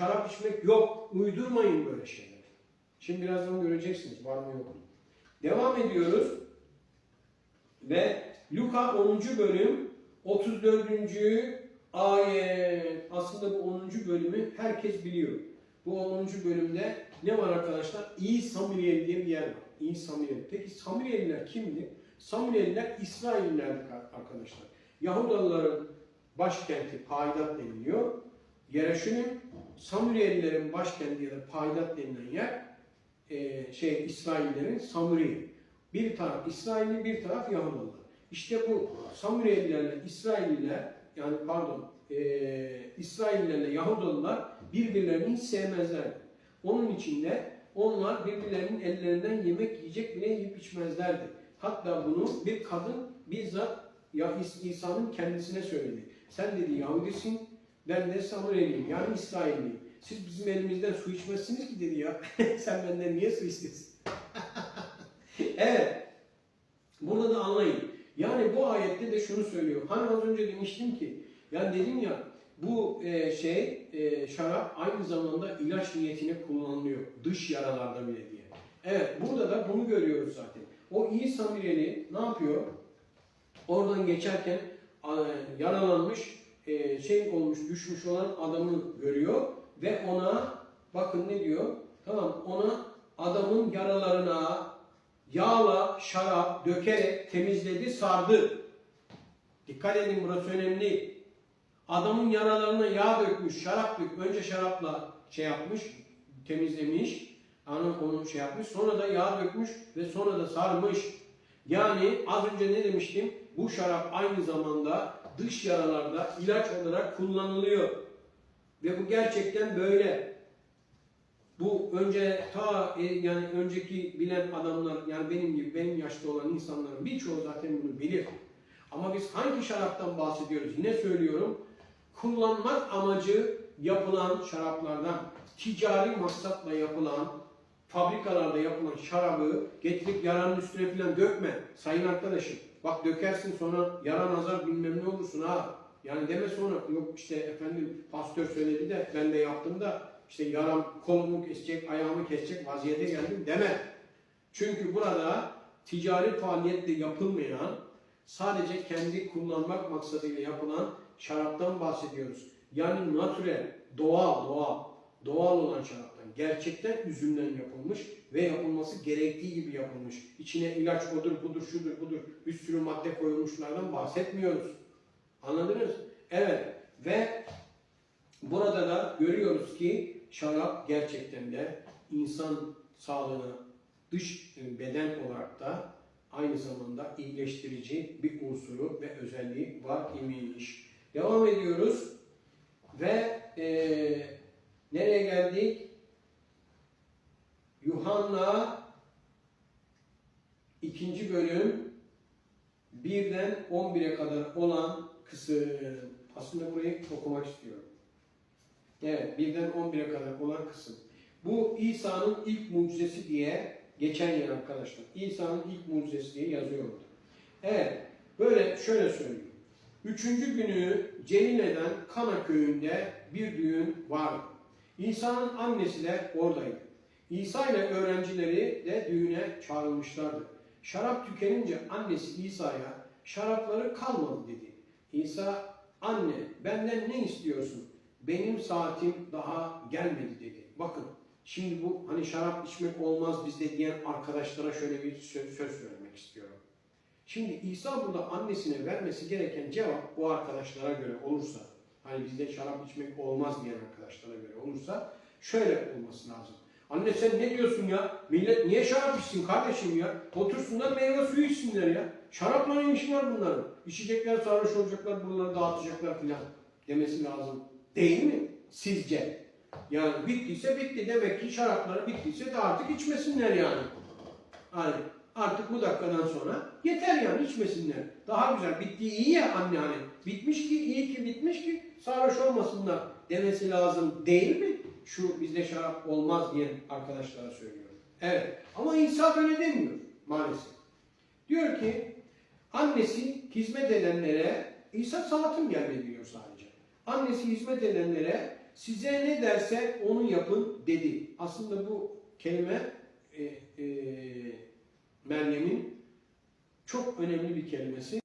şarap içmek yok. Uydurmayın böyle şeyleri. Şimdi birazdan göreceksiniz var mı yok mu. Devam ediyoruz. Ve Luka 10. bölüm 34. ayet. Aslında bu 10. bölümü herkes biliyor. Bu 10. bölümde ne var arkadaşlar? İyi Samuel diye bir yer var. İyi Samuel. Peki Samueliler kimdi? Samueliler İsraillilerdi arkadaşlar. Yahudalıların başkenti Paydat deniliyor. Yereşim'in Samuelilerin başkenti ya da Paydat denilen yer e, şey İsraillerin Samuriye. Bir taraf İsrailli, bir taraf Yahudalılar. İşte bu Samuriyelilerle İsrailliler yani pardon e, İsraillilerle Yahudalılar birbirlerini hiç sevmezlerdi. Onun için de onlar birbirlerinin ellerinden yemek yiyecek bile yiyip içmezlerdi. Hatta bunu bir kadın bizzat ya İs- İsa'nın kendisine söyledi. Sen dedi Yahudisin, ben de Samuriyeliyim yani İsrailliyim. Siz bizim elimizden su içmezsiniz ki dedi ya. Sen benden niye su istiyorsun? evet. Burada da anlayın. Yani bu ayette de şunu söylüyor. Hani az önce demiştim ki, yani dedim ya bu e, şey e, şarap aynı zamanda ilaç niyetine kullanılıyor. Dış yaralarda bile diye. Evet burada da bunu görüyoruz zaten. O iyi Samireli ne yapıyor? Oradan geçerken yaralanmış, e, şey olmuş, düşmüş olan adamı görüyor ve ona bakın ne diyor? Tamam ona adamın yaralarına yağla şarap dökerek temizledi, sardı. Dikkat edin burası önemli. Adamın yaralarına yağ dökmüş, şarap dökmüş. Önce şarapla şey yapmış, temizlemiş. Yani onu şey yapmış. Sonra da yağ dökmüş ve sonra da sarmış. Yani az önce ne demiştim? Bu şarap aynı zamanda dış yaralarda ilaç olarak kullanılıyor. Ve bu gerçekten böyle. Bu önce ta e, yani önceki bilen adamlar yani benim gibi benim yaşta olan insanların birçoğu zaten bunu bilir. Ama biz hangi şaraptan bahsediyoruz? Yine söylüyorum. Kullanmak amacı yapılan şaraplardan, ticari maksatla yapılan, fabrikalarda yapılan şarabı getirip yaranın üstüne falan dökme. Sayın arkadaşım. Bak dökersin sonra yara nazar bilmem ne olursun ha. Yani deme sonra yok işte efendim pastör söyledi de ben de yaptım da işte yaram kolumu kesecek, ayağımı kesecek vaziyete geldim deme. Çünkü burada ticari faaliyetle yapılmayan, sadece kendi kullanmak maksadıyla yapılan şaraptan bahsediyoruz. Yani natürel, doğal, doğal, doğal olan şaraptan. Gerçekten üzümden yapılmış ve yapılması gerektiği gibi yapılmış. İçine ilaç odur, budur, şudur, budur, bir sürü madde koyulmuşlardan bahsetmiyoruz. Anladınız? Evet. Ve burada da görüyoruz ki şarap gerçekten de insan sağlığına dış beden olarak da aynı zamanda iyileştirici bir unsuru ve özelliği var imiş. Devam ediyoruz ve e, nereye geldik? Yuhanna ikinci bölüm birden 11'e kadar olan kısım. Aslında burayı okumak istiyorum. Evet, birden 11'e kadar olan kısım. Bu İsa'nın ilk mucizesi diye geçen yer arkadaşlar. İsa'nın ilk mucizesi diye yazıyor orada. Evet, böyle şöyle söyleyeyim. Üçüncü günü Celile'den Kana köyünde bir düğün vardı. İsa'nın annesi de oradaydı. İsa ile öğrencileri de düğüne çağrılmışlardı. Şarap tükenince annesi İsa'ya şarapları kalmadı dedi. İsa anne benden ne istiyorsun? Benim saatim daha gelmedi dedi. Bakın şimdi bu hani şarap içmek olmaz bizde diyen arkadaşlara şöyle bir söz, söz söylemek istiyorum. Şimdi İsa burada annesine vermesi gereken cevap bu arkadaşlara göre olursa hani bizde şarap içmek olmaz diyen arkadaşlara göre olursa şöyle olması lazım. Anne sen ne diyorsun ya? Millet niye şarap içsin kardeşim ya? Otursunlar meyve suyu içsinler ya. Şarapla var bunların? İçecekler sarhoş olacaklar, buraları dağıtacaklar filan demesi lazım. Değil mi? Sizce? Yani bittiyse bitti. Demek ki şarapları bittiyse de artık içmesinler yani. Hani artık bu dakikadan sonra yeter yani içmesinler. Daha güzel. Bittiği iyi ya anne hani. Bitmiş ki iyi ki bitmiş ki sarhoş olmasınlar demesi lazım değil mi? Şu bizde şarap olmaz diyen arkadaşlara söylüyorum. Evet. Ama İsa böyle demiyor maalesef. Diyor ki annesi hizmet edenlere İsa saatim gelmedi diyor sadece. Annesi hizmet edenlere size ne derse onu yapın dedi. Aslında bu kelime e, e, Meryem'in çok önemli bir kelimesi.